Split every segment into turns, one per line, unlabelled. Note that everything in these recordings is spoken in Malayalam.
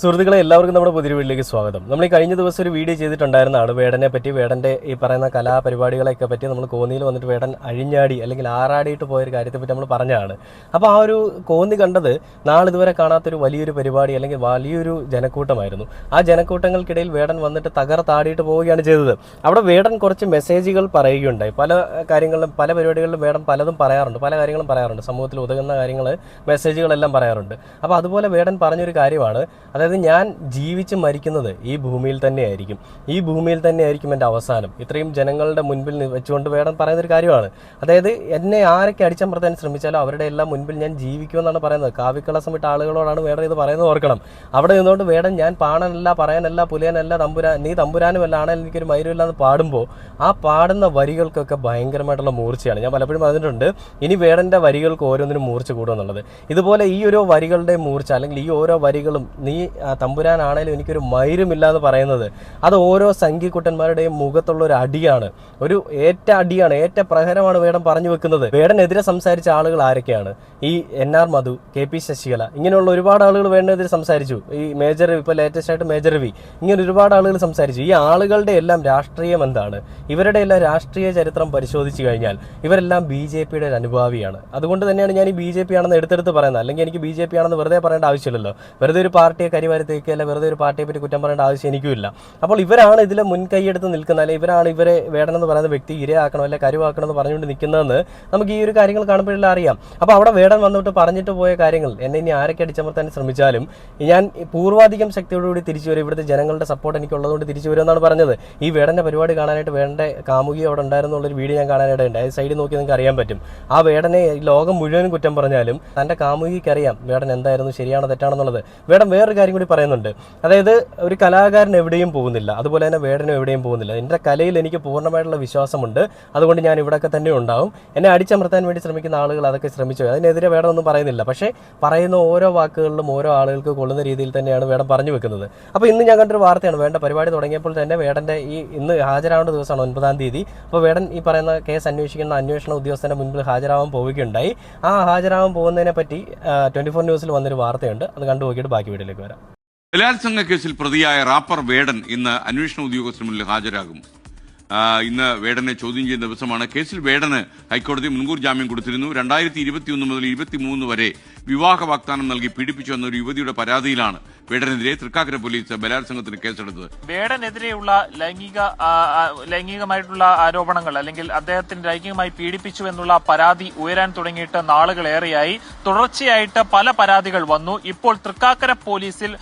സുഹൃത്തുക്കളെ എല്ലാവർക്കും നമ്മുടെ പുതിയ വീട്ടിലേക്ക് സ്വാഗതം. നമ്മൾ ഈ കഴിഞ്ഞ ദിവസം ഒരു വീഡിയോ ചെയ്തിട്ടുണ്ടായിരുന്നതാണ് വേടനെ പറ്റി വേടന്റെ ഈ പറയുന്ന കലാപരിപാടികളെയൊക്കെ പറ്റി നമ്മൾ കോന്നിയിൽ വന്നിട്ട് വേടൻ അഴിഞ്ഞാടി അല്ലെങ്കിൽ ആറാടിയിട്ട് പോയൊരു കാര്യത്തെ പറ്റി നമ്മൾ പറഞ്ഞതാണ്. അപ്പോൾ ആ ഒരു കോന്നി കണ്ടത് നാളിതുവരെ കാണാത്തൊരു വലിയൊരു പരിപാടി അല്ലെങ്കിൽ വലിയൊരു ജനക്കൂട്ടമായിരുന്നു. ആ ജനക്കൂട്ടങ്ങൾക്കിടയിൽ വേടൻ വന്നിട്ട് തകർത്താടിയിട്ട് പോവുകയാണ് ചെയ്തത്. അവിടെ വേടൻ കുറച്ച് മെസ്സേജുകൾ പറയുകയുണ്ടായി. പല കാര്യങ്ങളിലും പല പരിപാടികളിലും വേടൻ പലതും പറയാറുണ്ട്. പല കാര്യങ്ങളും പറയാറുണ്ട്. സമൂഹത്തിൽ ഉതകുന്ന കാര്യങ്ങൾ മെസ്സേജുകളെല്ലാം പറയാറുണ്ട്. അപ്പോൾ അതുപോലെ വേടൻ പറഞ്ഞൊരു കാര്യമാണ്. അതായത് ഞാൻ ജീവിച്ച് മരിക്കുന്നത് ഈ ഭൂമിയിൽ തന്നെയായിരിക്കും. ഈ ഭൂമിയിൽ തന്നെയായിരിക്കും എന്റെ അവസാനം. ഇത്രയും ജനങ്ങളുടെ മുൻപിൽ വെച്ചുകൊണ്ട് വേണം പറയുന്നൊരു കാര്യമാണ്. അതായത് എന്നെ ആരൊക്കെ അടിച്ചമർത്താൻ ശ്രമിച്ചാലും അവരുടെ എല്ലാം മുൻപിൽ ഞാൻ ജീവിക്കുമെന്നാണ് പറയുന്നത്. കാവിക്കളസം വിട്ട ആളുകളോടാണ് വേണം ഇത് പറയുന്നത് ഓർക്കണം. അവിടെ നിന്നുകൊണ്ട് വേണം ഞാൻ പാണനല്ല പറയാനല്ല പുലയനല്ല തമ്പുരാൻ നീ തമ്പുരാനുമല്ല ആണെങ്കിൽ എനിക്കൊരു മൈരുമില്ല എന്ന് പാടുമ്പോൾ ആ പാടുന്ന വരികൾക്കൊക്കെ ഭയങ്കരമായിട്ടുള്ള മൂർച്ചയാണ്. ഞാൻ പലപ്പോഴും പറഞ്ഞിട്ടുണ്ട് ഇനി വേടന്റെ വരികൾക്ക് ഓരോന്നിനും മൂർച്ച കൂടുമെന്നുള്ളത്. ഇതുപോലെ ഈ ഓരോ വരികളുടെ മൂർച്ച അല്ലെങ്കിൽ ഈ ഓരോ വരികളും നീ തമ്പുരാനാണേലും എനിക്കൊരു മൈരുമില്ല എന്ന് പറയുന്നത്. അത് ഓരോ സംഘിക്കുട്ടന്മാരുടെയും മുഖത്തുള്ള ഒരു അടിയാണ്. ഒരു ഏറ്റ അടിയാണ് ഏറ്റ പ്രഹരമാണ് വേടം പറഞ്ഞു വെക്കുന്നത്. വേടനെതിരെ സംസാരിച്ച ആളുകൾ ആരൊക്കെയാണ്? ഈ N R Madhu K P Sasikala ഇങ്ങനെയുള്ള ഒരുപാട് ആളുകൾ വേടനെതിരെ സംസാരിച്ചു. ഈ മേജർ ഇപ്പോൾ ലേറ്റസ്റ്റ് ആയിട്ട് മേജർ രവി ഇങ്ങനെ ഒരുപാട് ആളുകൾ സംസാരിച്ചു. ഈ ആളുകളുടെ എല്ലാം രാഷ്ട്രീയം എന്താണ്? ഇവരുടെ എല്ലാം രാഷ്ട്രീയ ചരിത്രം പരിശോധിച്ചു കഴിഞ്ഞാൽ ഇവരെല്ലാം ബി ജെ പിയുടെ ഒരു അനുഭാവിയാണ്. അതുകൊണ്ട് തന്നെയാണ് ഞാൻ ഈ ബി ജെ പി ആണെന്ന് എടുത്തെടുത്ത് പറയുന്നത്. അല്ലെങ്കിൽ എനിക്ക് ബി ജെ പി ആണെന്ന് വെറുതെ പറയേണ്ട ആവശ്യമില്ലല്ലോ. വെറുതെ ഒരു പാർട്ടിയെ കരിവാരത്തേക്ക് അല്ല വെറുതെ ഒരു പാർട്ടിയെ പറ്റി കുറ്റം പറയേണ്ട ആവശ്യം എനിക്കുമില്ല. അപ്പോൾ ഇവരാണ് ഇതിൽ മുൻകൈയെടുത്ത് നിൽക്കുന്നത് അല്ലെങ്കിൽ ഇവരാണ് ഇവരെ വേണമെന്ന് പറയുന്ന വ്യക്തി ഇരയാക്കണം അല്ലെ കരുവാക്കണം എന്ന് പറഞ്ഞുകൊണ്ട് നിൽക്കുന്നതെന്ന് നമുക്ക് ഈ ഒരു കാര്യങ്ങൾ കാണുമ്പോഴെല്ലാം അറിയാം. അപ്പോൾ അവിടെ വേടൻ വന്നിട്ട് പറഞ്ഞിട്ട് പോയ കാര്യങ്ങൾ എന്നെ ഇനി ആരൊക്കെ അടിച്ചമർത്താൻ ശ്രമിച്ചാലും ഞാൻ പൂർവാധികം ശക്തിയോടുകൂടി തിരിച്ചു വരും. ഇവിടുത്തെ ജനങ്ങളുടെ സപ്പോർട്ട് എനിക്ക് ഉള്ളതുകൊണ്ട് തിരിച്ചു വരുമെന്നാണ് പറഞ്ഞത്. ഈ വേടന്റെ പരിപാടി കാണാനായിട്ട് വേണ്ട കാമുകി അവിടെ ഉണ്ടായിരുന്നു ഒരു വീഡിയോ ഞാൻ കാണാനായിട്ട് ഉണ്ട്. സൈഡിൽ നോക്കി നിങ്ങൾക്ക് അറിയാൻ പറ്റും. ആ വേടനെ ലോകം മുഴുവനും കുറ്റം പറഞ്ഞാലും തന്റെ കാമുകിക്കറിയാം വേടൻ എന്തായിരുന്നു ശരിയാണോ തെറ്റാണെന്നുള്ളത് വേടൻ വേറൊരു കാര്യം കൂടി പറയുന്നുണ്ട്. അതായത് ഒരു കലാകാരൻ എവിടെയും പോകുന്നില്ല. അതുപോലെ തന്നെ വേടനും എവിടെയും പോകുന്നില്ല. എന്റെ കലയിൽ എനിക്ക് പൂർണമായിട്ടുള്ള വിശ്വാസമുണ്ട്. അതുകൊണ്ട് ഞാൻ ഇവിടെയൊക്കെ തന്നെ ഉണ്ടാവും. എന്നെ അടിച്ചമർത്താൻ വേണ്ടി ശ്രമിക്കുന്ന ആളുകൾ അതൊക്കെ ശ്രമിച്ചു. അതിനെതിരെ വേടം ഒന്നും പറയുന്നില്ല. പക്ഷേ പറയുന്ന ഓരോ വാക്കുകളിലും ഓരോ ആളുകൾക്ക് കൊള്ളുന്ന രീതിയിൽ തന്നെയാണ് വേടം പറഞ്ഞു വെക്കുന്നത്. അപ്പോൾ ഇന്ന് ഞാൻ കണ്ടൊരു വാർത്തയാണ്. വേണ്ട പരിപാടി തുടങ്ങിയപ്പോൾ തന്നെ വേടന്റെ ഈ ഇന്ന് ഹാജരാവേണ്ട ദിവസമാണ് ഒൻപതാം തീയതി. അപ്പോൾ വേടൻ ഈ പറയുന്ന കേസ് അന്വേഷിക്കുന്ന അന്വേഷണ ഉദ്യോഗസ്ഥന്റെ മുൻപിൽ ഹാജരാവാൻ പോവുകയുണ്ടായി. ആ ഹാജരാവാൻ പോകുന്നതിനെ പറ്റി ട്വന്റി ഫോർ ന്യൂസിൽ വന്നൊരു വാർത്തയുണ്ട്. അത് കണ്ടു നോക്കിയിട്ട് ബാക്കി വീട്ടിലേക്ക് വരാം.
ബലാത്സംഗ കേസിൽ പ്രതിയായ റാപ്പർ വേടൻ ഇന്ന് അന്വേഷണ ഉദ്യോഗസ്ഥന് മുന്നിൽ ഹാജരാകും. ഇന്ന് വേടനെ ചോദ്യം ചെയ്യുന്ന ദിവസമാണ്. കേസിൽ വേടന് ഹൈക്കോടതി മുൻകൂർ ജാമ്യം കൊടുത്തിരുന്നു. രണ്ടായിരത്തി ഇരുപത്തിയൊന്ന് മുതൽ ഇരുപത്തിമൂന്ന് വരെ വിവാഹ വാഗ്ദാനം നൽകി പീഡിപ്പിച്ചു എന്നൊരു യുവതിയുടെ പരാതിയിലാണ് വേടനെതിരെ തൃക്കാക്കര പോലീസ് ബലാത്സംഗത്തിന് കേസെടുത്തത്.
വേടനെതിരെയുള്ള ലൈംഗിക ലൈംഗികമായിട്ടുള്ള ആരോപണങ്ങൾ അല്ലെങ്കിൽ അദ്ദേഹത്തിന് ലൈംഗികമായി പീഡിപ്പിച്ചു എന്നുള്ള പരാതി ഉയരാൻ തുടങ്ങിയിട്ട് നാളുകളേറെയായി. തുടർച്ചയായിട്ട് പല പരാതികൾ വന്നു. ഇപ്പോൾ തൃക്കാക്കര പോലീസിൽ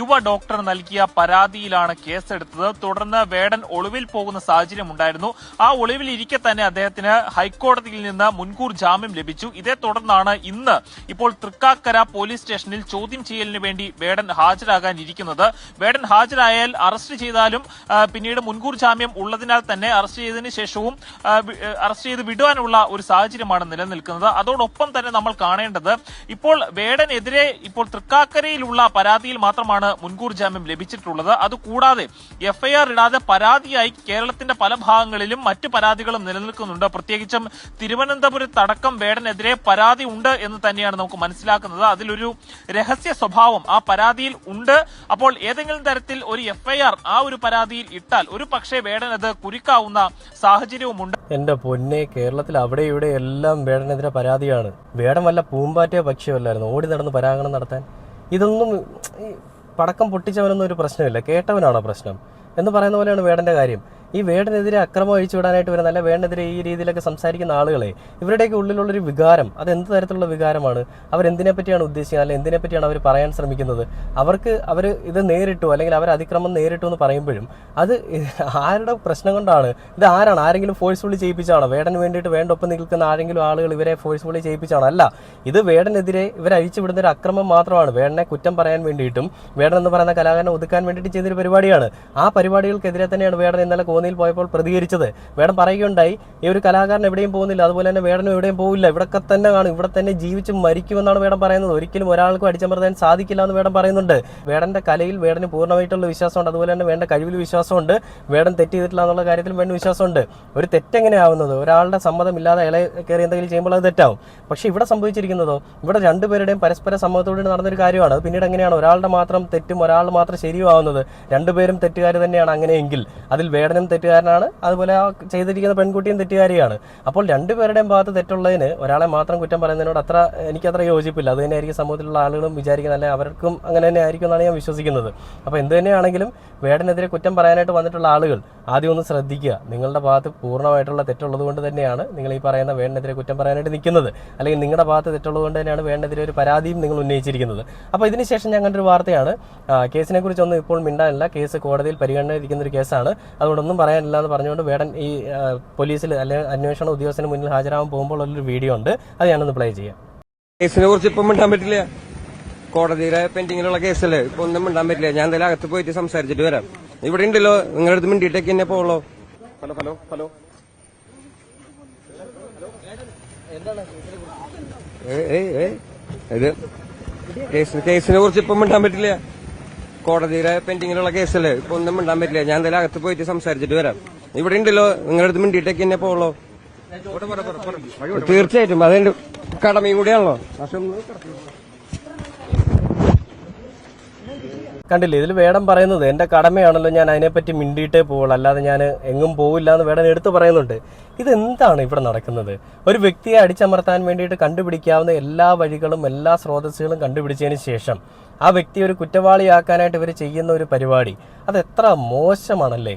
യുവ ഡോക്ടർ നൽകിയ പരാതിയിലാണ് കേസെടുത്തത്. തുടർന്ന് വേടൻ ഒളിവിൽ പോകുന്ന സാഹചര്യം ഉണ്ടായിരുന്നു. ആ ഒളിവിൽ ഇരിക്കെ തന്നെ അദ്ദേഹത്തിന് ഹൈക്കോടതിയിൽ നിന്ന് മുൻകൂർ ജാമ്യം ലഭിച്ചു. ഇതേ തുടർന്നാണ് ഇന്ന് ഇപ്പോൾ തൃക്കാക്കര പോലീസ് സ്റ്റേഷനിൽ ചോദ്യം ചെയ്യലിന് വേണ്ടി വേടൻ ഹാജരാകാൻ ഇരിക്കുന്നത് വേടൻ ഹാജരായാൽ അറസ്റ്റ് ചെയ്താലും പിന്നീട് മുൻകൂർ ജാമ്യം ഉള്ളതിനാൽ തന്നെ അറസ്റ്റ് ചെയ്തതിന് ശേഷവും അറസ്റ്റ് ചെയ്ത് വിടുവാനുള്ള ഒരു സാഹചര്യമാണ് നിലനിൽക്കുന്നത്. അതോടൊപ്പം തന്നെ നമ്മൾ കാണേണ്ടത് ഇപ്പോൾ വേടനെതിരെ ഇപ്പോൾ തൃക്കാക്കരയിലുള്ള പരാതിയിൽ മാത്രമാണ് മുൻകൂർ ജാമ്യം ലഭിച്ചിട്ടുള്ളത്. അതുകൂടാതെ എഫ്ഐആർ ഇടാതെ പരാതിയായി കേരളത്തിന്റെ പല ഭാഗങ്ങളിലും മറ്റ് പരാതികളും നിലനിൽക്കുന്നുണ്ട്. പ്രത്യേകിച്ചും തിരുവനന്തപുരത്തടക്കം വേടനെതിരെ പരാതി ഉണ്ട് എന്ന് തന്നെയാണ് നമുക്ക് മനസ്സിലാക്കുന്നത്. അതിലൊരു രഹസ്യ സ്വഭാവം ആ പരാതിയിൽ ഉണ്ട്. അപ്പോൾ ഏതെങ്കിലും തരത്തിൽ ഒരു എഫ്ഐആർ ആ ഒരു പരാതിയിൽ ഇട്ടാൽ ഒരു പക്ഷേ വേടനത് കുരുക്കാവുന്ന സാഹചര്യവുമുണ്ട്.
എന്റെ പൊന്നെ കേരളത്തിൽ അവിടെ ഇവിടെ എല്ലാം വേടനെതിരെ പരാതിയാണ്. വേടം വല്ല പൂമ്പാറ്റയോ പക്ഷിയോല്ലായിരുന്നു ഓടി നടന്ന് പരാഗണം നടത്താൻ. ഇതൊന്നും പടക്കം പൊട്ടിച്ചവനൊന്നും ഒരു പ്രശ്നമില്ല. കേട്ടവനാണോ പ്രശ്നം? എന്ന് പറയുന്ന പോലെയാണ് വേടന്റെ കാര്യം. ഈ വേടനെതിരെ അക്രമം അഴിച്ചു വിടാനായിട്ട് വരുന്ന അല്ല വേടനെതിരെ ഈ രീതിയിലൊക്കെ സംസാരിക്കുന്ന ആളുകളെ ഇവരുടെയൊക്കെ ഉള്ളിലുള്ളൊരു വികാരം അത് എന്ത് തരത്തിലുള്ള വികാരമാണ്? അവരെന്തിനെ പറ്റിയാണ് ഉദ്ദേശിക്കുന്നത്? അല്ലെങ്കിൽ എന്തിനെ പറ്റിയാണ് അവർ പറയാൻ ശ്രമിക്കുന്നത്? അവർക്ക് അവർ ഇത് നേരിട്ടു അല്ലെങ്കിൽ അവർ അതിക്രമം നേരിട്ടു എന്ന് പറയുമ്പോഴും അത് ആരുടെ പ്രശ്നം കൊണ്ടാണ്? ഇത് ആരാണ്? ആരെങ്കിലും ഫോഴ്സ്ഫുള്ളി ചെയ്യിപ്പിച്ചാണോ വേടന് വേണ്ടിയിട്ട് വേണ്ട ഒപ്പം നിൽക്കുന്ന ആരെങ്കിലും ആളുകൾ ഇവരെ ഫോഴ്സ്ഫുള്ളി ചെയ്യിപ്പിച്ചാണോ അല്ല ഇത് വേടനെതിരെ ഇവർ അഴിച്ചു വിടുന്ന ഒരു അക്രമം മാത്രമാണ്. വേടനെ കുറ്റം പറയാൻ വേണ്ടിയിട്ടും വേടൻ എന്ന് പറയുന്ന കലാകാരനെ ഒതുക്കാൻ വേണ്ടിയിട്ട് ചെയ്തൊരു പരിപാടിയാണ്. ആ പരിപാടികൾക്കെതിരെ തന്നെയാണ് വേടൻ ഇന്നലെ കോന്നിയിൽ പോയപ്പോൾ പ്രതികരിച്ചത്. വേടൻ പറയുകയുണ്ടായി ഈ ഒരു കലാകാരൻ എവിടെയും പോകുന്നില്ല അതുപോലെ തന്നെ വേടനും എവിടെയും പോകില്ല ഇവിടൊക്കെ തന്നെ കാണും ഇവിടെ തന്നെ ജീവിച്ച് മരിക്കുമെന്നാണ് വേടൻ പറയുന്നത്. ഒരിക്കലും ഒരാൾക്കും അടിച്ചമർത്താൻ സാധിക്കില്ല എന്ന് വേടൻ പറയുന്നുണ്ട്. വേടന്റെ കലയിൽ വേടന് പൂർണമായിട്ടുള്ള വിശ്വാസമുണ്ട്. അതുപോലെ തന്നെ വേണ്ട കഴിവിൽ വിശ്വാസമുണ്ട്. വേടൻ തെറ്റ് ചെയ്തിട്ടില്ല എന്നുള്ള കാര്യത്തിൽ വേണ്ട വിശ്വാസമുണ്ട്. ഒരു തെറ്റെങ്ങനെയാവുന്നത്? ഒരാളുടെ സമ്മതമില്ലാതെ ഇളയ കയറി എന്തെങ്കിലും ചെയ്യുമ്പോൾ അത് തെറ്റാവും. പക്ഷേ ഇവിടെ സംഭവിച്ചിരിക്കുന്നതോ? ഇവിടെ രണ്ടുപേരുടെയും പരസ്പര സമ്മതത്തോടെ നടന്നൊരു കാര്യമാണ്. അത് പിന്നീട് എങ്ങനെയാണ്? ഒരാളുടെ മാത്രം തെറ്റും ഒരാൾ മാത്രം ശരിയുമാവുന്നത്? രണ്ടുപേരും തെറ്റുകാർ തന്നെയാണ് അങ്ങനെയെങ്കിൽ അതിൽ വേടനും തെറ്റുകാരനാണ്. അതുപോലെ ആ ചെയ്തിരിക്കുന്ന പെൺകുട്ടിയും തെറ്റുകാരിയാണ് അപ്പോൾ രണ്ടുപേരുടെയും ഭാഗത്ത് തെറ്റുള്ളതിന് ഒരാളെ മാത്രം കുറ്റം പറയുന്നതിനോട് അത്ര എനിക്കത്ര യോജിപ്പില്ല. അത് തന്നെയായിരിക്കും സമൂഹത്തിലുള്ള ആളുകളും വിചാരിക്കുന്നത്. അല്ലെങ്കിൽ അവർക്കും അങ്ങനെ തന്നെ ആയിരിക്കും എന്നാണ് ഞാൻ വിശ്വസിക്കുന്നത്. അപ്പോൾ എന്ത് തന്നെയാണെങ്കിലും വേടനെതിരെ കുറ്റം പറയാനായിട്ട് വന്നിട്ടുള്ള ആളുകൾ ആദ്യം ഒന്ന് ശ്രദ്ധിക്കുക. നിങ്ങളുടെ ഭാഗത്ത് പൂർണമായിട്ടുള്ള തെറ്റുള്ളത് കൊണ്ട് തന്നെയാണ് നിങ്ങൾ ഈ പറയുന്ന വേണ്ടതിരെ കുറ്റം പറയാനായിട്ട് നിൽക്കുന്നത്. അല്ലെങ്കിൽ നിങ്ങളുടെ ഭാഗത്ത് തെറ്റുള്ളത് കൊണ്ട് തന്നെയാണ് വേണ്ടതിരെ ഒരു പരാതിയും നിങ്ങൾ ഉന്നയിച്ചിരിക്കുന്നത്. അപ്പോൾ ഇതിനുശേഷം ഞാൻ കണ്ടൊരു വാർത്തയാണ്. കേസിനെ കുറിച്ചൊന്നും ഇപ്പോൾ മിണ്ടാനില്ല. കേസ് കോടതിയിൽ പരിഗണനയിരിക്കുന്ന ഒരു കേസാണ്. അതുകൊണ്ടൊന്നും പറയാനില്ല എന്ന് പറഞ്ഞുകൊണ്ട് വേടൻ ഈ പോലീസിൽ അല്ലെങ്കിൽ അന്വേഷണ ഉദ്യോഗസ്ഥന് മുന്നിൽ ഹാജരാകാൻ പോകുമ്പോൾ ഉള്ളൊരു വീഡിയോ ഉണ്ട്. അത് ഞാനൊന്ന് പ്ലേ ചെയ്യാം.
കേസിനെ കുറിച്ച് ഇപ്പം മിണ്ടാൻ പറ്റില്ല. കോടതിയിലെ പെൻഡിങ്ങിലുള്ള കേസല്ലേ? ഇപ്പൊ ഒന്നും മിണ്ടാൻ പറ്റില്ല. ഞാൻ എന്തായാലും അകത്ത് പോയിട്ട് സംസാരിച്ചിട്ട് വരാം. ഇവിടെ ഉണ്ടല്ലോ. നിങ്ങളുടെ അടുത്ത് മിണ്ടിട്ടേക്ക് എന്നെ പോളോ ഹലോ ഹലോ ഹലോ. ഇത് കേസ് കേസിനെ കുറിച്ച് ഇപ്പം മിണ്ടാൻ പറ്റില്ല. കോടതിയിലെ പെൻഡിങ്ങിലുള്ള കേസല്ലേ? ഇപ്പൊ ഒന്നും മിണ്ടാൻ പറ്റില്ല. ഞാൻ എന്തായാലും അകത്ത് പോയിട്ട് സംസാരിച്ചിട്ട് വരാം. ഇവിടെ ഉണ്ടല്ലോ. നിങ്ങളുടെ അടുത്ത് മിണ്ടിട്ടേക്ക് എന്നെ പോളോ തീർച്ചയായിട്ടും. അതെന്റെ കടമയും കൂടിയാണല്ലോ.
കണ്ടില്ലേ? ഇതിൽ വേടം പറയുന്നത് എന്റെ കടമയാണല്ലോ ഞാൻ അതിനെപ്പറ്റി മിണ്ടിയിട്ടേ പോവുള്ളൂ. അല്ലാതെ ഞാൻ എങ്ങും പോവില്ല എന്ന് വേടൻ എടുത്തു പറയുന്നുണ്ട്. ഇതെന്താണ് ഇവിടെ നടക്കുന്നത്? ഒരു വ്യക്തിയെ അടിച്ചമർത്താൻ വേണ്ടിയിട്ട് കണ്ടുപിടിക്കാവുന്ന എല്ലാ വഴികളും എല്ലാ സ്രോതസ്സുകളും കണ്ടുപിടിച്ചതിന് ശേഷം ആ വ്യക്തി ഒരു കുറ്റവാളിയാക്കാനായിട്ട് ഇവർ ചെയ്യുന്ന ഒരു പരിപാടി. അത് എത്ര മോശമാണല്ലേ?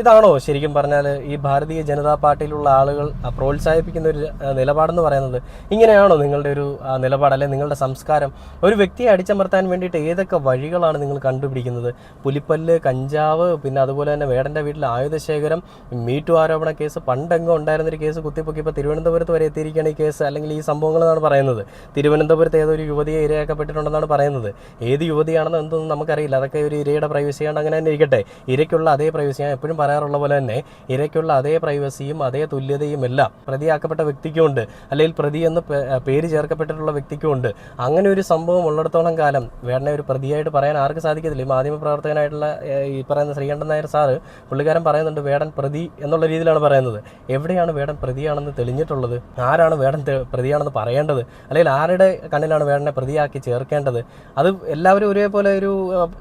ഇതാണോ ശരിക്കും പറഞ്ഞാൽ ഈ ഭാരതീയ ജനതാ പാർട്ടിയിലുള്ള ആളുകൾ പ്രോത്സാഹിപ്പിക്കുന്ന ഒരു നിലപാടെന്ന് പറയുന്നത്? ഇങ്ങനെയാണോ നിങ്ങളുടെ ഒരു നിലപാട് അല്ലെങ്കിൽ നിങ്ങളുടെ സംസ്കാരം? ഒരു വ്യക്തിയെ അടിച്ചമർത്താൻ വേണ്ടിയിട്ട് ഏതൊക്കെ വഴികളാണ് നിങ്ങൾ കണ്ടുപിടിക്കുന്നത്? പുലിപ്പല്ല് കഞ്ചാവ് പിന്നെ അതുപോലെ തന്നെ വേടന്റെ വീട്ടിൽ ആയുധശേഖരം മീറ്റു ആരോപണ കേസ് പണ്ടെങ്ങോ ഉണ്ടായിരുന്നൊരു കേസ് കുത്തിപ്പൊക്കി ഇപ്പോൾ തിരുവനന്തപുരത്ത് വരെ എത്തിയിരിക്കുകയാണ് ഈ കേസ്. അല്ലെങ്കിൽ ഈ സംഭവങ്ങൾ എന്നാണ് പറയുന്നത്. തിരുവനന്തപുരത്ത് ഏതൊരു യുവതിയെ ഇരയാക്കപ്പെട്ടിട്ടുണ്ടെന്നാണ് പറയുന്നത്. ഏത് യുവതിയാണെന്ന് എന്തൊന്നും നമുക്കറിയില്ല. അതൊക്കെ ഒരു ഇരയുടെ പ്രൈവസി ആണ് അങ്ങനെ തന്നെ ഇരിക്കട്ടെ. ഇരയ്ക്കുള്ള അതേ പ്രൈവസി ഞാൻ എപ്പോഴും പറയാറുള്ള പോലെ തന്നെ ഇരയ്ക്കുള്ള അതേ പ്രൈവസിയും അതേ തുല്യതയും എല്ലാം പ്രതിയാക്കപ്പെട്ട വ്യക്തിക്കുമുണ്ട് അല്ലെങ്കിൽ പ്രതി എന്ന് പേര് ചേർക്കപ്പെട്ടിട്ടുള്ള വ്യക്തിക്കുമുണ്ട് അങ്ങനെ ഒരു സംഭവം ഉള്ളിടത്തോളം കാലം വേടനെ ഒരു പ്രതിയായിട്ട് പറയാൻ ആർക്ക് സാധിക്കത്തില്ല. ഈ മാധ്യമപ്രവർത്തകനായിട്ടുള്ള ഈ പറയുന്ന ശ്രീകണ്ഠൻ നായർ സാറ് പുള്ളിക്കാരൻ പറയുന്നുണ്ട് വേടൻ പ്രതി എന്നുള്ള രീതിയിലാണ് പറയുന്നത്. എവിടെയാണ് വേടൻ പ്രതിയാണെന്ന് തെളിഞ്ഞിട്ടുള്ളത്? ആരാണ് വേടൻ പ്രതിയാണെന്ന് പറയേണ്ടത്? അല്ലെങ്കിൽ ആരുടെ കണ്ണിലാണ് വേടനെ പ്രതിയാക്കി ചേർക്കേണ്ടത്? അത് എല്ലാവരും ഒരേപോലെ ഒരു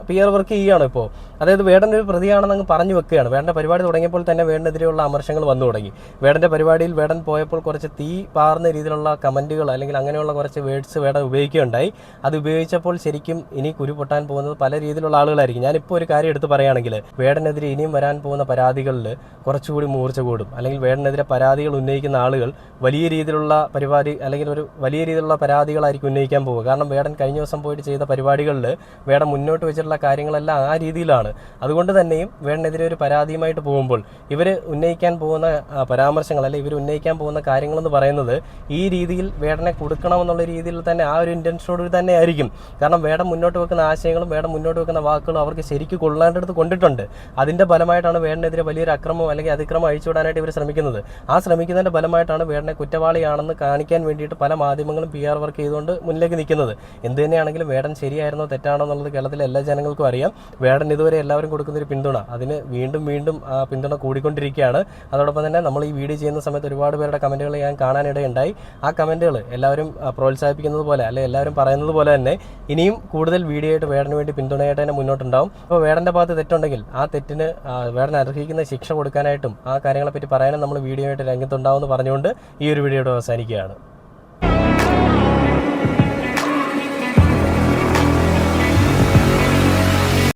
പിയർ വർക്ക് ചെയ്യുകയാണ് ഇപ്പോൾ അതായത് വേടൻ ഒരു പ്രതിയാണെന്ന് അങ്ങ് പറഞ്ഞു വെക്കുകയാണ്. വേടന്റെ പരിപാടി തുടങ്ങിയപ്പോൾ തന്നെ വേടനെതിരെയുള്ള അമർശങ്ങൾ വന്നു തുടങ്ങി. വേടന്റെ പരിപാടിയിൽ വേടൻ പോയപ്പോൾ കുറച്ച് തീ പാർന്ന രീതിയിലുള്ള കമന്റുകൾ അല്ലെങ്കിൽ അങ്ങനെയുള്ള കുറച്ച് വേർഡ്സ് വേടൻ ഉപയോഗിക്കുകയുണ്ടായി. അത് ഉപയോഗിച്ചപ്പോൾ ശരിക്കും ഇനി കുരു പൊട്ടാൻ പോകുന്നത് പല രീതിയിലുള്ള ആളുകളായിരിക്കും. ഞാനിപ്പോൾ ഒരു കാര്യം എടുത്ത് പറയുകയാണെങ്കിൽ വേടനെതിരെ ഇനിയും വരാൻ പോകുന്ന പരാതികളിൽ കുറച്ചുകൂടി മൂർച്ച കൂടും. അല്ലെങ്കിൽ വേടനെതിരെ പരാതികൾ ഉന്നയിക്കുന്ന ആളുകൾ വലിയ രീതിയിലുള്ള പരിപാടി അല്ലെങ്കിൽ ഒരു വലിയ രീതിയിലുള്ള പരാതികളായിരിക്കും ഉന്നയിക്കാൻ പോകുക. കാരണം വേടൻ കഴിഞ്ഞ ദിവസം പോയിട്ട് ചെയ്ത പരിപാടികളിൽ വേടൻ മുന്നോട്ട് വെച്ചിട്ടുള്ള കാര്യങ്ങളെല്ലാം ആ രീതിയിലാണ്. അതുകൊണ്ട് തന്നെയും വേടനെതിരെ ഒരു പരാതിയുമായിട്ട് പോകുമ്പോൾ ഇവർ ഉന്നയിക്കാൻ പോകുന്ന പരാമർശങ്ങൾ അല്ലെങ്കിൽ ഇവർ ഉന്നയിക്കാൻ പോകുന്ന കാര്യങ്ങളെന്ന് പറയുന്നത് ഈ രീതിയിൽ വേടനെ കൊടുക്കണമെന്നുള്ള രീതിയിൽ തന്നെ ആ ഒരു ഇന്റൻഷനോട് തന്നെ ആയിരിക്കും കാരണം വേടം മുന്നോട്ട് വെക്കുന്ന ആശയങ്ങളും വേടം മുന്നോട്ട് വെക്കുന്ന വാക്കുകളും അവർക്ക് ശരിക്കും കൊള്ളേണ്ടടുത്ത് കൊണ്ടിട്ടുണ്ട്. അതിന്റെ ഫലമായിട്ടാണ് വേടനെതിരെ വലിയൊരു അക്രമം അല്ലെങ്കിൽ അതിക്രമം അഴിച്ചുവിടാനായിട്ട് ഇവർ ശ്രമിക്കുന്നത്. ആ ശ്രമിക്കുന്നതിന്റെ ഫലമായിട്ടാണ് വേടനെ കുറ്റവാളിയാണെന്ന് കാണിക്കാൻ വേണ്ടിയിട്ട് പല മാധ്യമങ്ങളും പി ആർ വർക്ക് ചെയ്തുകൊണ്ട് മുന്നിലേക്ക് നിൽക്കുന്നത്. എന്ത് തന്നെയാണെങ്കിലും വേടൻ ശരിയായിരുന്നോ തെറ്റാണോ എന്നുള്ളത് കേരളത്തിലെ എല്ലാ ജനങ്ങൾക്കും അറിയാം. വേടൻ ഇതുവരെ എല്ലാവരും കൊടുക്കുന്ന ഒരു പിന്തുണ. അതിന് വീണ്ടും വീണ്ടും പിന്തുണ കൂടിക്കൊണ്ടിരിക്കുകയാണ്. അതോടൊപ്പം തന്നെ നമ്മൾ ഈ വീഡിയോ ചെയ്യുന്ന സമയത്ത് ഒരുപാട് പേരുടെ കമന്റുകൾ ഞാൻ കാണാനിടയുണ്ടായി. ആ കമന്റുകൾ എല്ലാവരും പ്രോത്സാഹിപ്പിക്കുന്നത് പോലെ അല്ലെ എല്ലാവരും പറയുന്നത് പോലെ തന്നെ ഇനിയും കൂടുതൽ വീഡിയോ ആയിട്ട് വേടന് വേണ്ടി പിന്തുണയായിട്ട് തന്നെ മുന്നോട്ടുണ്ടാവും. അപ്പോൾ വേടന്റെ ഭാഗത്ത് തെറ്റുണ്ടെങ്കിൽ ആ തെറ്റിന് വേടൻ അർഹിക്കുന്ന ശിക്ഷ കൊടുക്കാനായിട്ടും ആ കാര്യങ്ങളെപ്പറ്റി പറയാനും നമ്മൾ വീഡിയോ ആയിട്ട് രംഗത്തുണ്ടാവും എന്ന് പറഞ്ഞുകൊണ്ട് ഈ ഒരു വീഡിയോയുടെ അവസാനിക്കുകയാണ്.